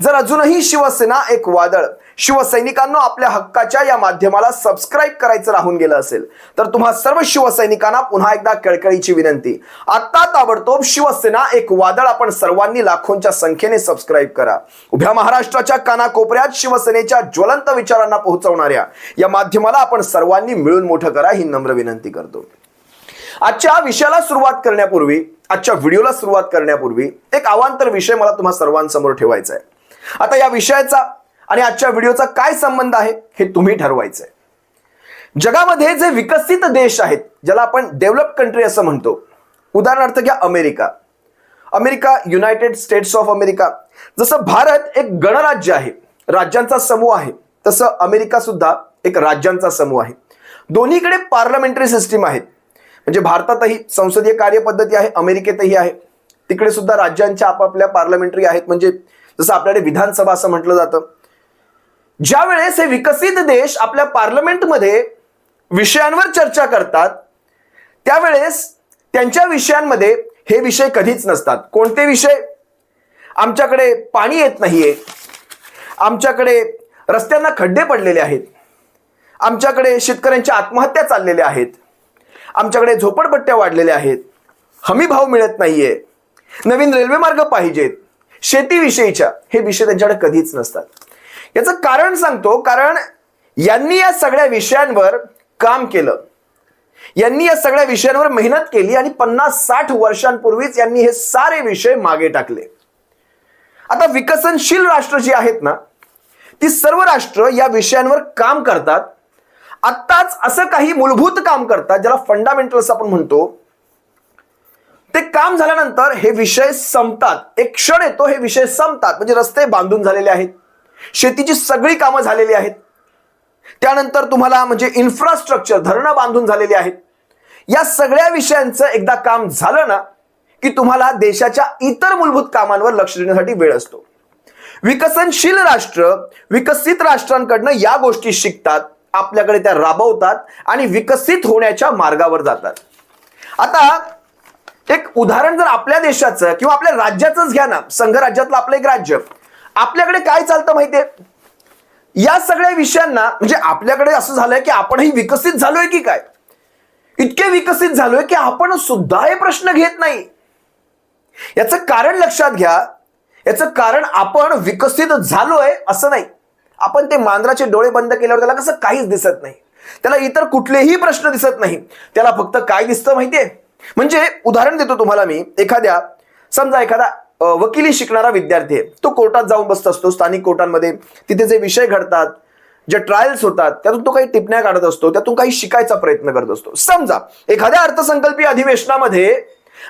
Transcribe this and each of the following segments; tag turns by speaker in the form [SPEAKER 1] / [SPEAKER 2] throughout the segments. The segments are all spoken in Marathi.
[SPEAKER 1] जर अजूनही शिवसेना एक वादळ शिवसैनिकांना आपल्या हक्काच्या या माध्यमाला सबस्क्राईब करायचं राहून गेलं असेल तर तुम्हा सर्व शिवसैनिकांना पुन्हा एकदा कळकळीची विनंती. आता ताबडतोब शिवसेना एक वादळ आपण सर्वांनी लाखोंच्या संख्येने सबस्क्राईब करा. उभ्या महाराष्ट्राच्या कानाकोपऱ्यात शिवसेनेच्या ज्वलंत विचारांना पोहोचवणाऱ्या या माध्यमाला आपण सर्वांनी मिळून मोठं करा ही नम्र विनंती करतो. आजच्या विषयाला सुरुवात करण्यापूर्वी आजच्या व्हिडिओला सुरुवात करण्यापूर्वी एक अवांतर विषय मला तुम्हा सर्वांसमोर ठेवायचा आहे. आता या विषयाचा आणि आजच्या व्हिडिओचा काय संबंध आहे हे तुम्ही ठरवायचंय. जगामध्ये जे विकसित देश आहेत ज्याला आपण डेव्हलप कंट्री असं म्हणतो उदाहरणार्थ घ्या America. America United States of America. जसं भारत एक गणराज्य आहे राज्यांचा समूह आहे तसं अमेरिका सुद्धा एक राज्यांचा समूह आहे. दोन्हीकडे पार्लमेंटरी सिस्टीम आहेत म्हणजे भारतातही संसदीय कार्यपद्धती आहे अमेरिकेतही आहे. तिकडे सुद्धा राज्यांच्या आपापल्या पार्लमेंटरी आहेत म्हणजे जसं आपल्याकडे विधानसभा असं म्हटलं जातं. ज्या वेळेस हे विकसित देश आपल्या पार्लमेंटमध्ये विषयांवर चर्चा करतात त्यावेळेस त्यांच्या विषयांमध्ये हे विषय कधीच नसतात. कोणते विषय? आमच्याकडे पाणी येत नाहीये. आमच्याकडे रस्त्यांना खड्डे पडलेले आहेत. आमच्याकडे शेतकऱ्यांच्या आत्महत्या चाललेल्या आहेत. आमच्याकडे झोपडपट्ट्या वाढलेल्या आहेत. हमी भाव मिळत नाहीये. नवीन रेल्वे मार्ग पाहिजेत. शेतीविषयीच्या हे विषय त्यांच्याकडे कधीच नसतात. याचं कारण सांगतो कारण यांनी या सगळ्या विषयांवर काम केलं. यांनी या सगळ्या विषयांवर मेहनत केली आणि पन्नास साठ वर्षांपूर्वीच यांनी हे सारे विषय मागे टाकले. आता विकसनशील राष्ट्र जी आहेत ना ती सर्व राष्ट्र या विषयांवर काम करतात. आत्ताच असं काही मूलभूत काम करतात ज्याला फंडामेंटल्स आपण म्हणतो काम झाल्यानंतर हे विषय संपतात. एक क्षण येतो हे विषय संपतात. म्हणजे रस्ते बांधून झालेले आहेत. शेतीची सगळी कामं झालेली आहेत. त्यानंतर तुम्हाला म्हणजे इन्फ्रास्ट्रक्चर धरणं बांधून झालेली आहेत. या सगळ्या विषयांचं एकदा काम झालं ना की तुम्हाला देशाच्या इतर मूलभूत कामांवर लक्ष देण्यासाठी वेळ असतो. विकसनशील राष्ट्र विकसित राष्ट्रांकडनं या गोष्टी शिकतात आपल्याकडे त्या राबवतात आणि विकसित होण्याच्या मार्गावर जातात. आता एक उदाहरण जर आपल्या देशाचं किंवा आपल्या राज्याचंच घ्या ना संघ राज्यातलं आपलं एक राज्य. आपल्याकडे काय चालतं माहितीये? या सगळ्या विषयांना म्हणजे आपल्याकडे असं झालंय की आपणही विकसित झालोय की काय? इतके विकसित झालोय की आपण सुद्धा हे प्रश्न घेत नाही. याचं कारण लक्षात घ्या. याचं कारण आपण विकसित झालोय असं नाही. आपण ते मांजराचे डोळे बंद केल्यावर त्याला कसं काहीच दिसत नाही. त्याला इतर कुठलेही प्रश्न दिसत नाही. त्याला फक्त काय दिसतं माहितीये? म्हणजे उदाहरण देतो तुम्हाला मी. एखाद्या समजा एखादा वकिली शिकणारा विद्यार्थी आहे. तो कोर्टात जाऊन बसत असतो. स्थानिक कोर्टांमध्ये तिथे जे विषय घडतात जे ट्रायल्स होतात त्यातून तो काही टिपण्या काढत असतो. त्यातून काही शिकायचा प्रयत्न करत असतो. समजा एखाद्या अर्थसंकल्पीय अधिवेशनामध्ये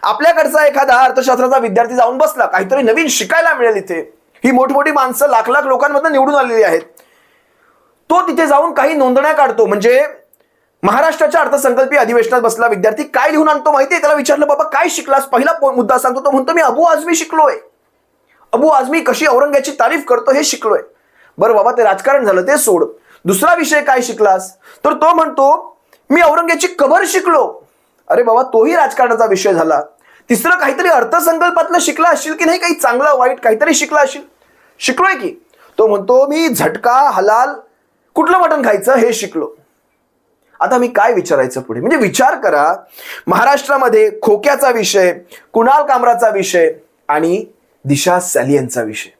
[SPEAKER 1] आपल्याकडचा एखादा अर्थशास्त्राचा विद्यार्थी जाऊन बसला. काहीतरी नवीन शिकायला मिळेल इथे. ही मोठमोठी माणसं लाख लाख लोकांमधून निवडून आलेली आहेत. तो तिथे जाऊन काही नोंदण्या काढतो. म्हणजे महाराष्ट्राच्या अर्थसंकल्पीय अधिवेशनात बसला विद्यार्थी काय लिहून आणतो माहितीये? त्याला विचारलं बाबा काय शिकलास? पहिला मुद्दा सांगतो. तो म्हणतो मी अबू आझमी शिकलोय. अबू आझमी कशी औरंग्याची तारीफ करतो हे शिकलोय. बरं बाबा ते राजकारण झालं ते सोड. दुसरा विषय काय शिकलास? तर तो म्हणतो मी औरंग्याची कबर शिकलो. अरे बाबा तोही राजकारणाचा विषय झाला. तिसरं काहीतरी अर्थसंकल्पातलं शिकला असशील की नाही? काही चांगलं वाईट काहीतरी शिकला असशील. शिकलोय की. तो म्हणतो मी झटका हलाल कुठलं मटण खायचं हे शिकलो. आता मी काय विचारायचं पुढे? म्हणजे विचार करा महाराष्ट्रामध्ये खोक्याचा विषय कुणाल कामराचा विषय आणि दिशा सॅलियनचा विषय.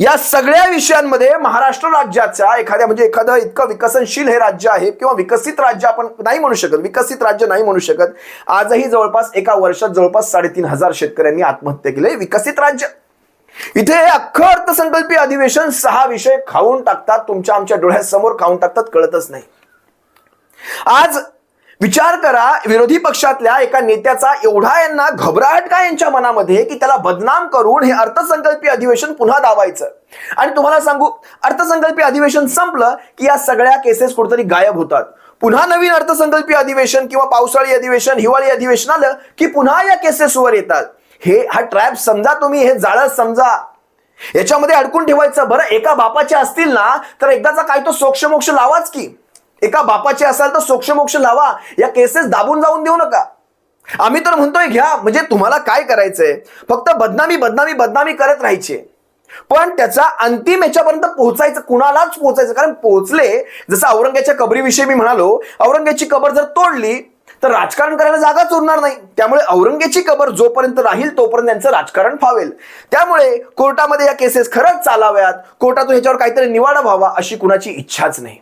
[SPEAKER 1] या सगळ्या विषयांमध्ये महाराष्ट्र राज्याचा एखाद्या म्हणजे एखादं इतकं विकसनशील हे राज्य आहे किंवा विकसित राज्य आपण नाही म्हणू शकत विकसित राज्य नाही म्हणू शकत आजही जवळपास एका वर्षात जवळपास साडेतीन हजार शेतकऱ्यांनी आत्महत्या केली. विकसित राज्य. इथे हे अख्खं अर्थसंकल्पीय अधिवेशन सहा विषय खाऊन टाकतात तुमच्या आमच्या डोळ्यासमोर खाऊन टाकतात कळतच नाही. आज विचार करा विरोधी पक्षातल्या एका नेत्याचा एवढा यांना घबराहट का यांच्या मनामध्ये की त्याला बदनाम करून हे अर्थसंकल्पीय अधिवेशन पुन्हा दावायचं आणि तुम्हाला सांगू अर्थसंकल्पीय अधिवेशन संपलं की या सगळ्या केसेस कुठेतरी गायब होतात. पुन्हा नवीन अर्थसंकल्पीय अधिवेशन किंवा पावसाळी अधिवेशन हिवाळी अधिवेशन आलं की पुन्हा या केसेस वर येतात. हे हा ट्रॅप समजा तुम्ही हे जाळं समजा. याच्यामध्ये अडकून ठेवायचं. बरं एका बापाचे असतील ना तर एकदाचा काय तो सोक्षमोक्ष लावाच की. एका बापाचे असाल तर सोक्ष मोक्ष लावा. या केसेस दाबून जाऊन देऊ नका. आम्ही तर म्हणतोय घ्या म्हणजे तुम्हाला काय करायचंय? फक्त बदनामी बदनामी बदनामी करत राहायचे. पण त्याचा अंतिम याच्यापर्यंत पोहोचायचं कुणालाच पोहोचायचं कारण पोहोचले जसं औरंगाच्या कबरीविषयी मी म्हणालो औरंगाची कबर जर तोडली तर राजकारण करायला जागाच उरणार नाही. त्यामुळे औरंगेची कबर जोपर्यंत राहील तोपर्यंत त्यांचं राजकारण फावेल. त्यामुळे कोर्टामध्ये या केसेस खरंच चालाव्यात. कोर्टातून ह्याच्यावर काहीतरी निवाडा व्हावा अशी कुणाची इच्छाच नाही.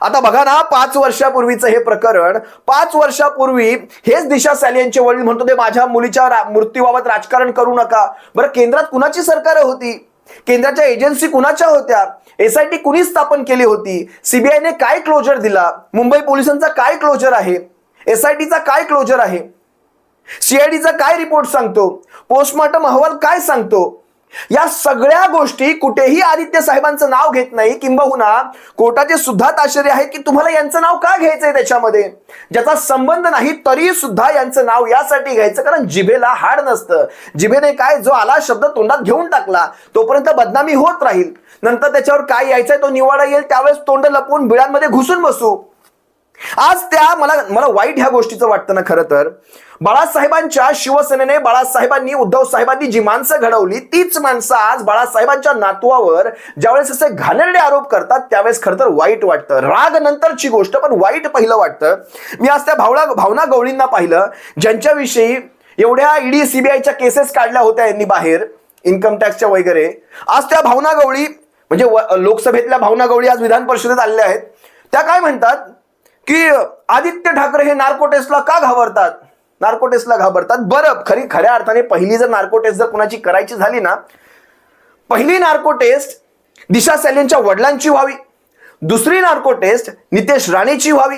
[SPEAKER 1] आता बघा ना पाच वर्षापूर्वीचं हे प्रकरण पाच वर्षापूर्वी हेच दिशा सॅलियनचे वडील म्हणतो ते माझ्या मुलीच्या रा- मृत्यूबाबत राजकारण करू नका. बरं केंद्रात कुणाची सरकार होती? केंद्राच्या एजन्सी कुणाच्या होत्या? एसआयटी कुणी स्थापन केली होती? सीबीआयने काय क्लोजर दिला? मुंबई पोलिसांचा काय क्लोजर आहे? एसआयटीचा काय क्लोजर आहे? सीआयडीचा काय रिपोर्ट सांगतो? पोस्टमॉर्टम अहवाल काय सांगतो? या सगळ्या गोष्टी कुठेही आदित्य साहेबांचं नाव घेत नाही किंबहुना कोर्टाचे सुद्धा ताशेरे आहेत की तुम्हाला यांचं नाव का घ्यायचंय त्याच्यामध्ये? ज्याचा संबंध नाही तरी सुद्धा यांचं नाव यासाठी घ्यायचं कारण जिभेला हाड नसतं. जिभेने काय जो आला शब्द तोंडात घेऊन टाकला तोपर्यंत बदनामी होत राहील. नंतर त्याच्यावर काय यायचंय तो निवाडा येईल त्यावेळेस तोंड लपवून बिळांमध्ये घुसून बसू. आज त्या मला मला वाईट ह्या गोष्टीचं वाटतं ना खरं तर. बाळासाहेबांच्या शिवसेनेने बाळासाहेबांनी उद्धव साहेबांनी जी माणसं घडवली तीच माणसं आज बाळासाहेबांच्या नातवावर ज्यावेळेस असे घाणेरडे आरोप करतात त्यावेळेस खरं तर वाईट वाटतं. राग नंतरची गोष्ट पण वाईट पहिलं वाटतं. मी आज त्या भावना भावना गवळींना पाहिलं. ज्यांच्याविषयी एवढ्या ईडी सीबीआयच्या केसेस काढल्या होत्या यांनी बाहेर इन्कम टॅक्सच्या वगैरे. आज त्या भावना गवळी म्हणजे लोकसभेतल्या भावना गवळी आज विधान परिषदेत आलेल्या आहेत. त्या काय म्हणतात? की आदित्य ठाकरे हे नार्कोटेस्टला का घाबरतात? नार्कोटेस्टला घाबरतात. बरं खरी खऱ्या अर्थाने पहिली जर नार्कोटेस्ट जर कुणाची करायची झाली ना पहिली नार्को टेस्ट दिशा सॅलेनच्या वडिलांची व्हावी. दुसरी नार्को टेस्ट नितेश राणेची व्हावी.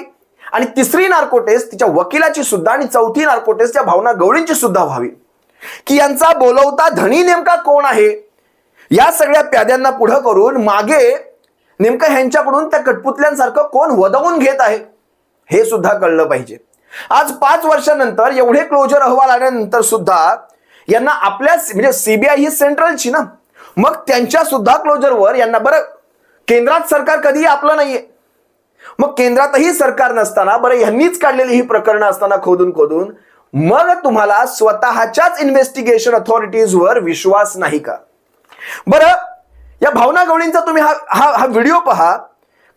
[SPEAKER 1] आणि तिसरी नार्को टेस्ट तिच्या वकिलाची सुद्धा आणि चौथी नार्कोटेस्ट त्या भावना गवळींची सुद्धा व्हावी. की यांचा बोलवता धनी नेमका कोण आहे? या सगळ्या प्याद्यांना पुढं करून मागे नेमकं ह्यांच्याकडून त्या कटपुतल्यांसारखं कोण वदवून घेत आहे? हे सुद्धा कळलं पाहिजे. आज पाच वर्षानंतर एवढे क्लोजर अहवाल आल्यानंतर सुद्धा यांना आपल्या म्हणजे सीबीआय ही सेंट्रलची ना. मग त्यांच्या सुद्धा क्लोजरवर यांना बरं केंद्रात सरकार कधीही आपलं नाहीये. मग केंद्रातही सरकार नसताना बरं यांनीच काढलेली ही प्रकरणं असताना खोदून खोदून मग तुम्हाला स्वतःच्याच इन्व्हेस्टिगेशन अथॉरिटीजवर विश्वास नाही का? बरं या भावना गवळींचा तुम्ही हा हा हा व्हिडिओ पहा.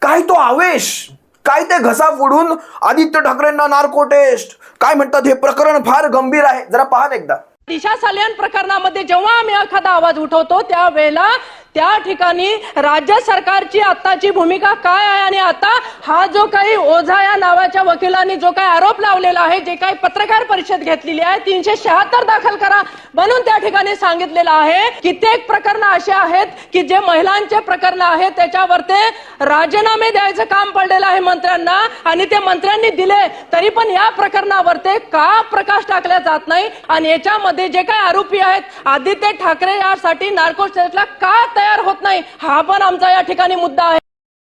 [SPEAKER 1] काय तो आवेश? काय ते घसा फोडून आदित्य ठाकरेंना नार्को टेस्ट काय म्हणतात हे प्रकरण फार गंभीर आहे. जरा पहा एकदा.
[SPEAKER 2] दिशा सालियन प्रकरणामध्ये जेव्हा आम्ही एखादा आवाज उठवतो त्यावेळेला त्या ठिकाणी राज्य सरकारची आताची भूमिका काय आहे आणि आता हा जो काही ओझा या नावाच्या वकिलांनी जो काही आरोप लावलेला आहे जे काही पत्रकार परिषद घेतलेली आहे तीनशे शहात्तर दाखल करा म्हणून त्या ठिकाणी सांगितलेलं आहे कित्येक प्रकरण असे आहेत की जे महिलांचे प्रकरण आहेत त्याच्यावर ते राजीनामे द्यायचं काम पडलेलं आहे मंत्र्यांना आणि ते मंत्र्यांनी दिले तरी पण या प्रकरणावर ते का प्रकाश टाकला जात नाही? आणि याच्यामध्ये जे काही आरोपी आहेत आदित्य ठाकरे यासाठी नार्को स्टेटला का तयार होत नाही. हा पण आमचा या ठिकाणी मुद्दा आहे.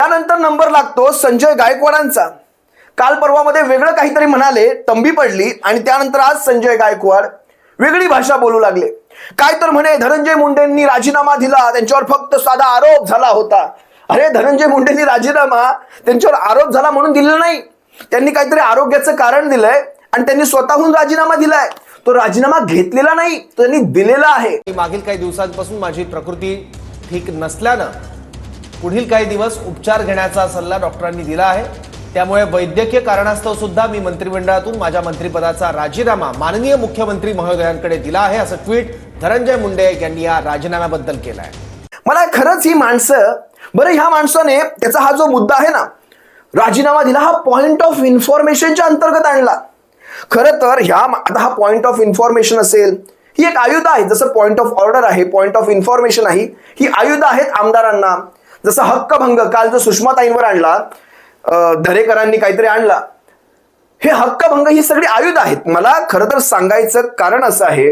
[SPEAKER 1] त्यानंतर नंबर लागतो संजय गायकवाडांचा. काल परवामध्ये वेगळं काहीतरी म्हणाले तंबी पडली आणि त्यानंतर आज संजय गायकवाड वेगळी भाषा बोलू लागले. काय तर म्हणे धनंजय मुंडेंनी राजीनामा दिला त्यांच्यावर फक्त साधा आरोप झाला होता. अरे धनंजय मुंडेंनी राजीनामा त्यांच्यावर आरोप झाला म्हणून दिलेला नाही. त्यांनी काहीतरी आरोग्याचं कारण दिलंय आणि त्यांनी स्वतःहून राजीनामा दिलाय. तो राजीनामा घेतलेला नाही तो त्यांनी दिलेला आहे.
[SPEAKER 3] मागील काही दिवसांपासून माझी प्रकृती ठीक नसल्यानं पुढील काही दिवस उपचार घेण्याचा सल्ला डॉक्टरांनी दिला आहे. त्यामुळे वैद्यकीय कारणास्तव सुद्धा मी मंत्रिमंडळातून माझ्या मंत्रिपदाचा राजीनामा माननीय मुख्यमंत्री महोदयांकडे दिला आहे असं ट्विट धनंजय मुंडे यांनी या राजीनाम्याबद्दल केलं आहे
[SPEAKER 1] मला खरंच ही माणसं बरं ह्या माणसाने त्याचा हा जो मुद्दा आहे ना राजीनामा दिला हा पॉइंट ऑफ इन्फॉर्मेशनच्या अंतर्गत आणला. खरं तर ह्या आता हा पॉइंट ऑफ इन्फॉर्मेशन असेल ही एक आयुध आहे. जसं पॉइंट ऑफ ऑर्डर आहे पॉइंट ऑफ इन्फॉर्मेशन आहे ही आयुध आहेत आमदारांना. जसं हक्कभंग काल जो सुषमाताईंवर आणला धरेकरांनी दरेकरांनी काहीतरी आणला. हे हक्कभंग ही सगळी आयुध आहेत. मला खरं तर सांगायचं कारण असं आहे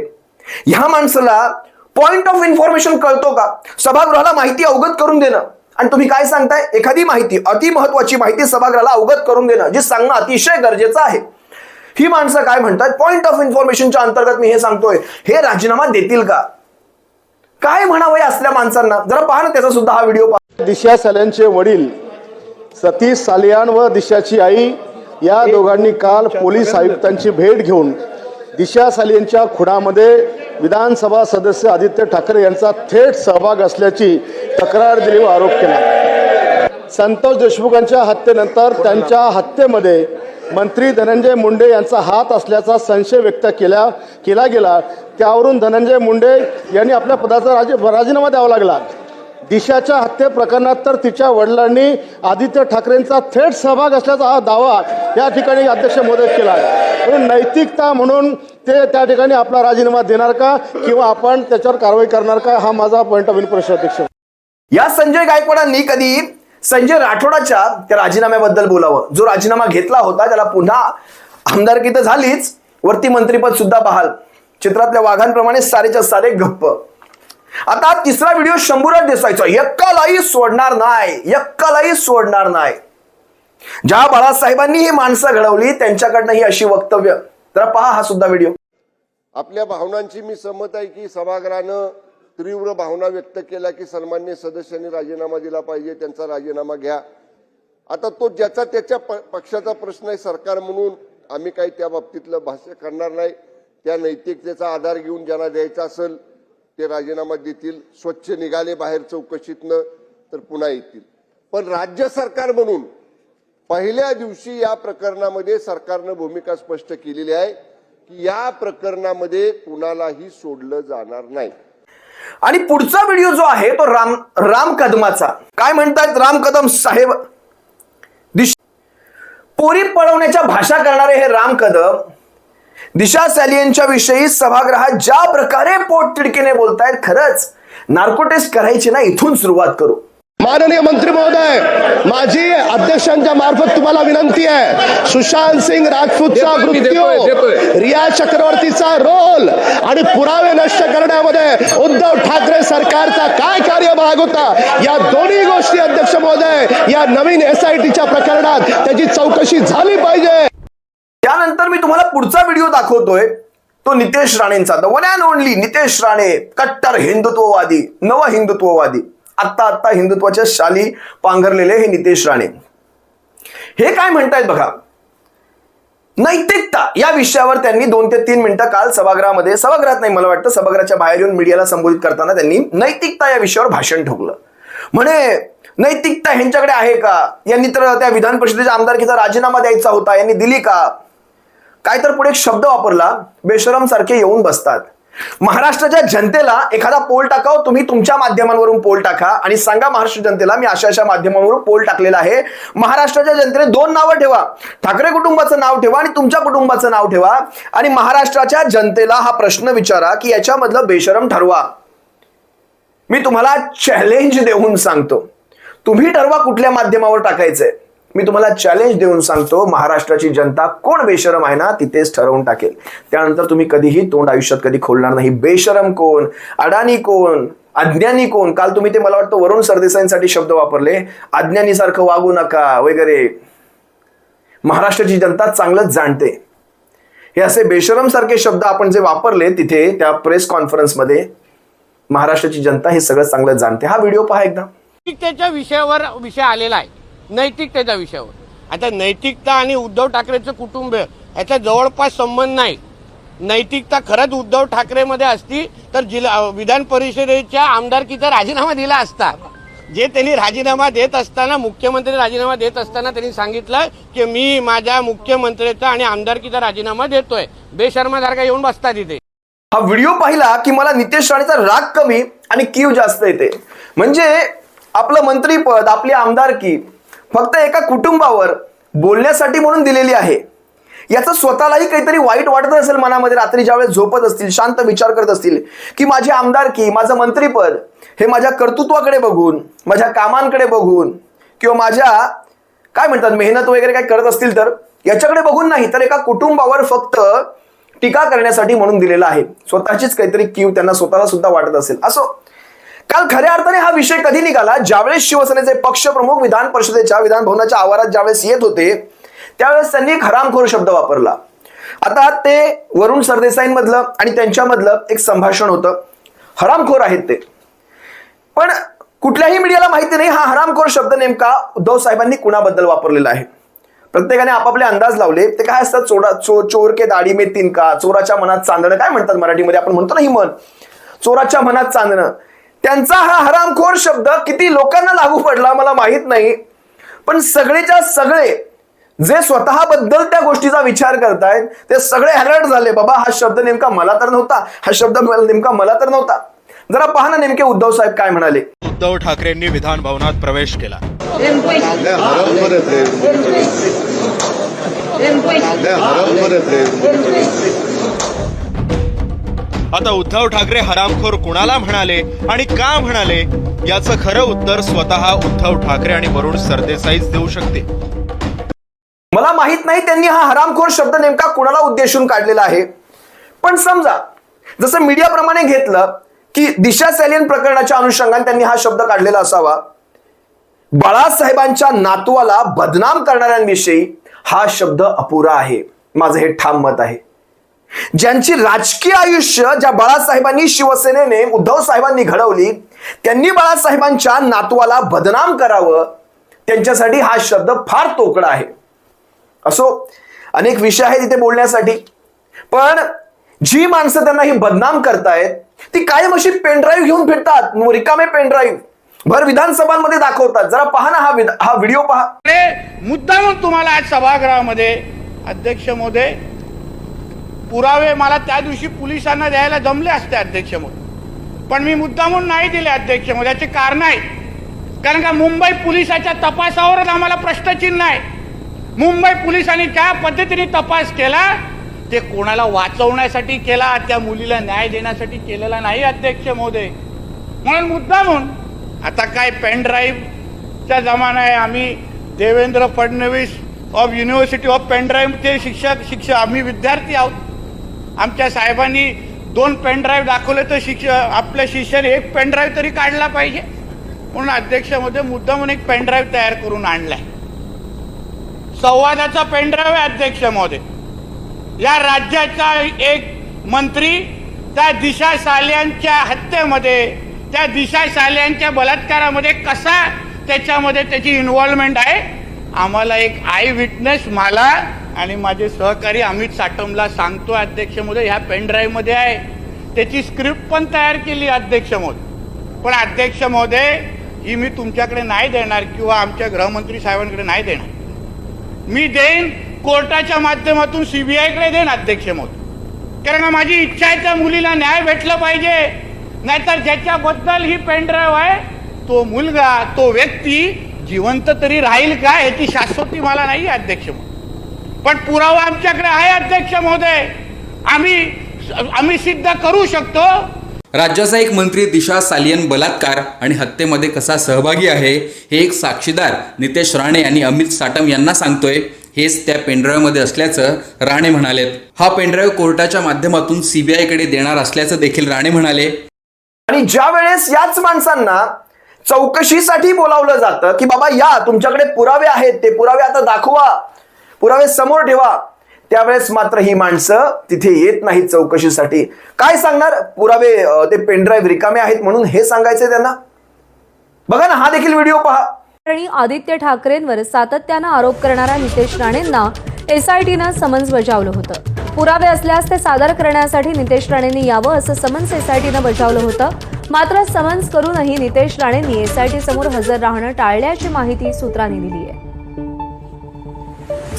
[SPEAKER 1] ह्या माणसाला पॉइंट ऑफ इन्फॉर्मेशन कळतो का? सभागृहाला माहिती अवगत करून देणं. आणि तुम्ही काय सांगताय? एखादी माहिती अतिमहत्वाची माहिती सभागृहाला अवगत करून देणं जे सांगणं अतिशय गरजेचं आहे. ही माणसं काय म्हणतात? पॉइंट ऑफ इन्फॉर्मेशनच्या अंतर्गत मी हे सांगतोय. हे राजीनामा देतील का? काय म्हणावं असल्या माणसांना? जरा पहा ना त्याचा सुद्धा हा व्हिडिओ पहा.
[SPEAKER 4] दिशा सल्यांचे वडील सतीश सालियान व दिशाची आई या दोघांनी काल पोलीस आयुक्तांची भेट घेऊन दिशा सालियांच्या खुनामध्ये विधानसभा सदस्य आदित्य ठाकरे यांचा थेट सहभाग असल्याची तक्रार दिली व आरोप केला. संतोष देशमुखांच्या हत्येनंतर त्यांच्या हत्येमध्ये मंत्री धनंजय मुंडे यांचा हात असल्याचा संशय व्यक्त केला केला गेला. त्यावरून धनंजय मुंडे यांनी आपल्या पदाचा राजी राजीनामा द्यावा लागला. दिशाच्या हत्ये प्रकरणात तर तिच्या वडिलांनी आदित्य ठाकरेंचा थेट सहभाग असल्याचा हा दावा या ठिकाणी अध्यक्ष मोदी केला आहे. नैतिकता म्हणून ते त्या ठिकाणी आपला राजीनामा देणार का किंवा आपण त्याच्यावर कारवाई करणार का हा माझा पॉईंट ऑफ व्ह्यू प्रश्न अध्यक्ष.
[SPEAKER 1] या संजय गायकवाडांनी कधी संजय राठोडाच्या त्या राजीनाम्याबद्दल बोलावं. जो राजीनामा घेतला होता त्याला पुन्हा आमदारकी तर झालीच वरती मंत्रीपद सुद्धा बहाल. चित्रातल्या वाघांप्रमाणे सारेच्या सारे गप्प. आता तिसरा व्हिडिओ शंभूराज देसाईचा. एक्कालाही सोडणार नाही एक्कालाही सोडणार नाही. ज्या बाळासाहेबांनी ही माणसं घडवली त्यांच्याकडनं ही अशी वक्तव्य. तर पहा हा सुद्धा व्हिडिओ.
[SPEAKER 5] आपल्या भावनांची मी सहमत आहे की सभागृहानं तीव्र भावना व्यक्त केल्या की सन्मान्य सदस्यांनी राजीनामा दिला पाहिजे त्यांचा राजीनामा घ्या. आता तो ज्याचा त्याच्या प- पक्षाचा प्रश्न आहे सरकार म्हणून आम्ही काही त्या बाबतीतलं भाष्य करणार नाही. त्या नैतिकतेचा आधार घेऊन ज्यांना द्यायचा असेल ते राजीनामा देतील. स्वच्छ निघाले बाहेर चौकशीतनं तर पुन्हा येतील. पण राज्य सरकार म्हणून पहिल्या दिवशी या प्रकरणामध्ये सरकारनं भूमिका स्पष्ट केलेली आहे की या प्रकरणामध्ये कुणालाही सोडलं जाणार नाही.
[SPEAKER 1] आणि पुढचा व्हिडिओ जो आहे तो राम राम कदमाचा. काय म्हणतात राम कदम साहेब? दिश पोरी पळवण्याच्या भाषा करणारे हे राम कदम दिशा सॅलियनच्या विषयी सभागृहात ज्या प्रकारे पोट तिडकीने बोलतायत खरंच नार्कोटेस्ट करायची ना इथून सुरुवात करू.
[SPEAKER 4] माननीय मंत्री महोदय माझी अध्यक्षांच्या मार्फत तुम्हाला विनंती आहे सुशांत सिंग राजपूतचा मृत्यू रिया चक्रवर्तीचा रोल आणि पुरावे नष्ट करण्यामध्ये उद्धव ठाकरे सरकारचा काय कार्यभाग होता या दोन्ही गोष्टी अध्यक्ष महोदय या नवीन एस आय टीच्या प्रकरणात त्याची चौकशी झाली पाहिजे.
[SPEAKER 1] त्यानंतर मी तुम्हाला पुढचा व्हिडिओ दाखवतोय तो नितेश राणेंचा. The one and only Nitesh Rane कट्टर हिंदुत्ववादी नव हिंदुत्ववादी आत्ता आत्ता हिंदुत्वाच्या शाली पांघरलेले हे नितेश राणे. हे काय म्हणतायत बघा? नैतिकता या विषयावर त्यांनी दोन ते तीन मिनिटं काल सभागृहामध्ये सभागृहात नाही मला वाटतं सभागृहाच्या बाहेर येऊन मीडियाला संबोधित करताना त्यांनी नैतिकता या विषयावर भाषण ठोकलं. म्हणे नैतिकता ह्यांच्याकडे आहे का? यांनी तर त्या विधान परिषदेच्या आमदारकीचा राजीनामा द्यायचा होता यांनी दिली का? काय तर पुढे एक शब्द वापरला बेशरम सारखे येऊन बसतात. महाराष्ट्राच्या जनतेला एखादा पोल टाकाव तुम्ही तुमच्या माध्यमांवरून पोल टाका. आणि सांगा महाराष्ट्र जनतेला मी अशा अशा माध्यमांवरून पोल टाकलेला आहे. महाराष्ट्राच्या जनतेने दोन नावं ठेवा. ठाकरे कुटुंबाचं नाव ठेवा आणि तुमच्या कुटुंबाचं नाव ठेवा. आणि महाराष्ट्राच्या जनतेला हा प्रश्न विचारा की याच्यामधलं बेशरम ठरवा. मी तुम्हाला चॅलेंज देऊन सांगतो. तुम्ही ठरवा कुठल्या माध्यमावर टाकायचंय. मी तुम्हाला चॅलेंज देऊन सांगतो महाराष्ट्राची जनता कोण बेशरम आहे ना तिथेच ठरवून टाकेल. त्यानंतर तुम्ही कधीही तोंड आयुष्यात कधी खोलणार नाही. बेशरम कोण? अडाणी कोण? अज्ञानी कोण? काल तुम्ही ते मला वाटतं वरुण सरदेसाईंसाठी शब्द वापरले. अज्ञानीसारखं वागू नका वगैरे. महाराष्ट्राची जनता चांगलंच जाणते. हे असे बेशरम सारखे शब्द आपण जे वापरले तिथे त्या प्रेस कॉन्फरन्समध्ये महाराष्ट्राची जनता हे सगळं चांगलं जाणते. हा व्हिडिओ पहा एकदा.
[SPEAKER 6] त्याच्या विषयावर विषय आलेला आहे. नैतिकतेच्या विषयावर. आता नैतिकता आणि उद्धव ठाकरेचं कुटुंब याचा जवळपास संबंध नाही. नैतिकता खरंच उद्धव ठाकरेमध्ये असती तर जिल्हा विधान परिषदेच्या आमदारकीचा राजीनामा दिला असता. जे त्यांनी राजीनामा देत असताना मुख्यमंत्री राजीनामा देत असताना त्यांनी सांगितलं की मी माझ्या मुख्यमंत्र्याचा आणि आमदारकीचा राजीनामा देतोय. बेशर्मासारखा येऊन बसतात इथे
[SPEAKER 1] हा व्हिडिओ पाहिला की मला नितेश राणेचा राग कमी आणि कीव जास्त येते. म्हणजे आपलं मंत्रीपद आपली आमदारकी फक्त एका कुटुंबावर बोलण्यासाठी म्हणून दिलेली आहे. याचं स्वतःलाही काहीतरी वाईट वाटत असेल मनामध्ये रात्री ज्यावेळेस झोपत असतील शांत विचार करत असतील की माझी आमदारकी माझं मंत्रीपद हे माझ्या कर्तृत्वाकडे बघून माझ्या कामांकडे बघून किंवा माझ्या काय म्हणतात मेहनत वगैरे काय करत असतील तर याच्याकडे बघून नाही तर एका कुटुंबावर फक्त टीका करण्यासाठी म्हणून दिलेला आहे. स्वतःचीच काहीतरी कीव त्यांना स्वतःला सुद्धा वाटत असेल. असो काल खऱ्या अर्थाने हा विषय कधी निघाला? ज्यावेळेस शिवसेनेचे पक्षप्रमुख विधान परिषदेच्या विधान भवनाच्या आवारात ज्यावेळेस येत होते त्यावेळेस त्यांनी एक हरामखोर शब्द वापरला. आता ते वरुण सरदेसाईंमधलं आणि त्यांच्यामधलं एक संभाषण होतं. हरामखोर आहेत ते. पण कुठल्याही मीडियाला माहिती नाही हा हरामखोर शब्द नेमका उद्धव साहेबांनी कुणाबद्दल वापरलेला आहे? प्रत्येकाने आपापले अंदाज लावले. ते काय असतात? चोरा चो चोर के दाढी में तिनका चोराच्या मनात चांदणं काय म्हणतात मराठीमध्ये? आपण म्हणतो ना ही मन चोराच्या मनात चांदणं. त्यांचा हा हरामखोर शब्द किती लोकांना लागू पडला मला माहीत नाही. पण सगळेच्या सगळे जे स्वतःबद्दल त्या गोष्टीचा विचार करतायत ते सगळे अलर्ट झाले. बाबा हा शब्द नेमका मला तर नव्हता. हा शब्द मला- नेमका मला तर नव्हता. जरा पहा ना नेमके उद्धव साहेब काय म्हणाले.
[SPEAKER 7] उद्धव ठाकरेंनी विधान भवनात प्रवेश केला. आता उद्धव ठाकरे हरामखोर कुणाला म्हणाले आणि का म्हणाले? याचं खरं उत्तर स्वतः उद्धव ठाकरे आणि वरुण सरदेसाईच देऊ शकते.
[SPEAKER 1] मला माहीत नाही त्यांनी हा हरामखोर शब्द नेमका कुणाला उद्देशून काढलेला आहे. पण समजा जसं मीडियाप्रमाणे घेतलं की दिशा सॅलियन प्रकरणाच्या अनुषंगाने त्यांनी हा शब्द काढलेला असावा बाळासाहेबांच्या नातवाला बदनाम करणाऱ्यांविषयी हा शब्द अपुरा आहे. माझं हे ठाम मत आहे. ज्यांची राजकीय आयुष्य ज्या बाळासाहेबांनी शिवसेनेने उद्धव साहेबांनी घडवली त्यांनी बाळासाहेबांच्या नातवाला बदनाम करावं त्यांच्यासाठी हा शब्द फार तोकडा आहे. असो अनेक विषय आहेत इथे बोलण्यासाठी. पण जी माणसं त्यांना ही बदनाम करतायत ती कायम अशी पेनड्राईव्ह घेऊन फिरतात रिकामे पेनड्राईव्ह. भर विधानसभांमध्ये दाखवतात. जरा पहा ना हा हा व्हिडिओ पहा.
[SPEAKER 6] मुद्दा म्हणून तुम्हाला आज सभागृहामध्ये अध्यक्ष महोदय पुरावे मला त्या दिवशी पोलिसांना द्यायला जमले असते अध्यक्ष म्हणून पण मी मुद्दामून नाही दिले अध्यक्ष म्हणून याचे कारण आहे. कारण का मुंबई पोलिसाच्या तपासावरच आम्हाला प्रश्नचिन्ह आहे. मुंबई पोलिसांनी ज्या पद्धतीने तपास केला ते कोणाला वाचवण्यासाठी केला त्या मुलीला न्याय देण्यासाठी केलेला नाही अध्यक्ष महोदय म्हणून मुद्दामून आता काय पेन ड्राईव्हचा जमाना आहे आम्ही Devendra Fadnavis of university of pen drive ते शिक्षक शिक्षक आम्ही विद्यार्थी आहोत. आमच्या साहेबांनी दोन पेनड्राईव्ह दाखवले तर शिक्ष आपल्या शिष्याने एक पेनड्राईव्ह तरी काढला पाहिजे. म्हणून अध्यक्षामध्ये मुद्दा म्हणून एक पेनड्राईव्ह तयार करून आणलाय. संवादाचा पेनड्राईव्ह आहे अध्यक्ष महोदय या राज्याचा एक मंत्री त्या दिशा साल्यांच्या हत्येमध्ये त्या दिशा साल्यांच्या बलात्कारामध्ये कसा त्याच्यामध्ये त्याची इन्व्हॉल्वमेंट आहे आम्हाला एक आय विटनेस मला आणि माझे सहकारी अमित साटमला सांगतो अध्यक्ष महोदय ह्या पेनड्राईव्हमध्ये आहे. त्याची स्क्रिप्ट पण तयार केली अध्यक्ष महोदय. पण अध्यक्ष महोदय ही मी तुमच्याकडे नाही देणार किंवा आमच्या गृहमंत्री साहेबांकडे नाही देणार. मी देईन कोर्टाच्या माध्यमातून सीबीआयकडे देईन अध्यक्ष महोदय. कारण माझी इच्छा आहे त्या मुलीला न्याय भेटला पाहिजे. नाहीतर ज्याच्याबद्दल ही पेनड्राईव्ह आहे तो मुलगा तो व्यक्ती जिवंत तरी राहील का याची शाश्वती मला नाही अध्यक्ष म्हणून पण पुरावा आमच्याकडे आहे अध्यक्ष महोदय. आम्ही आम्ही सिद्ध करू शकतो.
[SPEAKER 8] राज्याचा एक मंत्री दिशा सालियन बलात्कार आणि हत्येमध्ये कसा सहभागी आहे हे एक साक्षीदार नितेश राणे आणि अमित साटम यांना सांगतोय. हेच त्या पेनड्राईव्हमध्ये असल्याचं राणे म्हणालेत. हा पेनड्राईव्ह कोर्टाच्या माध्यमातून सीबीआयकडे देणार असल्याचं देखील राणे म्हणाले.
[SPEAKER 1] आणि ज्या वेळेस याच माणसांना चौकशीसाठी बोलावलं जातं की बाबा या तुमच्याकडे पुरावे आहेत ते पुरावे आता दाखवा. पुरावे समोर ठेवा. त्यावेळेस मात्र ही माणसं तिथे येत नाहीत चौकशीसाठी. काय सांगणार? पुरावे ते पेनड्राईव्ह रिकामे आहेत म्हणून हे सांगायचे त्यांना. बघा ना हा देखील व्हिडिओ पहा.
[SPEAKER 9] आणि आदित्य ठाकरेंवर सातत्यानं आरोप करणाऱ्या नितेश राणेंना एसआयटीनं समन्स बजावलं होतं. पुरावे असल्यास ते सादर करण्यासाठी नितेश राणेंनी यावं असं समन्स एसआयटीनं बजावलं होतं. मात्र समन्स करूनही नितेश राणेंनी एसआयटी समोर हजर राहणं टाळल्याची माहिती सूत्रांनी दिली आहे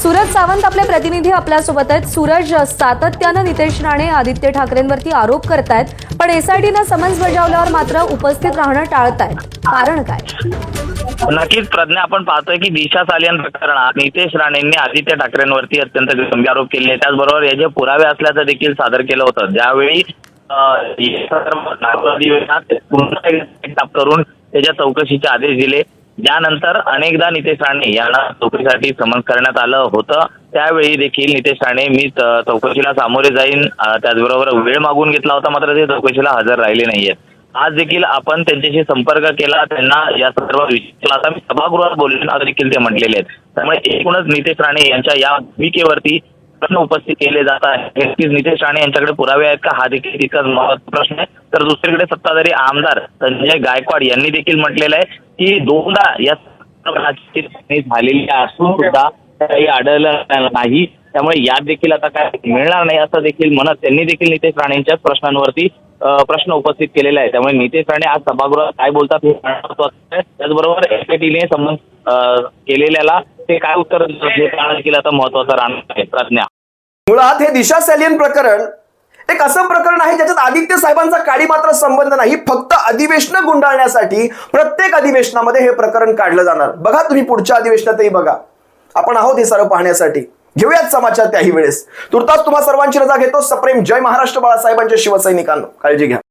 [SPEAKER 9] सूरज सावंत आपले प्रतिनिधी आपल्यासोबत आहेत सूरज सातत्यानं नितेश राणे आदित्य ठाकरेंवरती आरोप करतायत पण एसआयटीनं समन्स बजावल्यावर मात्र उपस्थित राहणं टाळतायत. कारण काय?
[SPEAKER 10] नक्कीच प्रज्ञा आपण पाहतोय की दिशा सालियन प्रकरणात नितेश राणेंनी आदित्य ठाकरेंवरती अत्यंत गंभीर आरोप केले त्याचबरोबर याचे पुरावे असल्याचं देखील सादर केलं होतं. ज्यावेळी अधिवेशनात करून त्याच्या चौकशीचे आदेश दिले. त्यानंतर अनेकदा नितेश राणे यांना चौकशीसाठी समन्स करण्यात आलं होतं. त्यावेळी देखील नितेश राणे मी चौकशीला सामोरे जाईन. त्याचबरोबर वेळ मागून घेतला होता मात्र ते चौकशीला हजर राहिले नाहीयेत. आज देखील आपण त्यांच्याशी संपर्क केला. त्यांना या संदर्भात विचारला. आता मी सभागृहात बोलले असं देखील ते म्हटलेले आहेत. त्यामुळे एकूणच नितेश राणे यांच्या या भूमिकेवरती प्रश्न उपस्थित केले जात आहेत. नक्कीच नितेश राणे यांच्याकडे पुरावे आहेत का? हा देखील तितकाच महत्त्वाचा प्रश्न आहे. तर दुसरीकडे सत्ताधारी आमदार संजय गायकवाड यांनी देखील म्हटलेलं आहे. की दोनदा या झालेली असून सुद्धा काही आढळलं नाही. त्यामुळे यात देखील आता काय मिळणार नाही असं देखील म्हणत त्यांनी देखील नितेश राणेंच्याच प्रश्नांवरती प्रश्न उपस्थित केलेला आहे त्यामुळे नितेश राणे आज सभागृहात काय बोलतात हे महत्वाचं आहे. त्याचबरोबर एसआयटीने संबंध केलेल्याला ते काय उत्तर देखील आता महत्वाचं राहणार आहे. प्रज्ञा.
[SPEAKER 1] मुळात हे दिशा सॅलियन प्रकरण एक असं प्रकरण आहे ज्याच्यात आदित्य साहेबांचा काडी मात्र संबंध नाही फक्त अधिवेशन गुंडाळण्यासाठी प्रत्येक अधिवेशनामध्ये हे प्रकरण काढलं जाणार. बघा तुम्ही पुढच्या अधिवेशनातही बघा. आपण आहोत हे सर्व पाहण्यासाठी. घेऊयात समाचार त्याही वेळेस. तुर्तास तुम्हा सर्वांची रजा घेतो. सप्रेम जय महाराष्ट्र बाळासाहेबांच्या शिवसैनिकांनो. काळजी घ्या.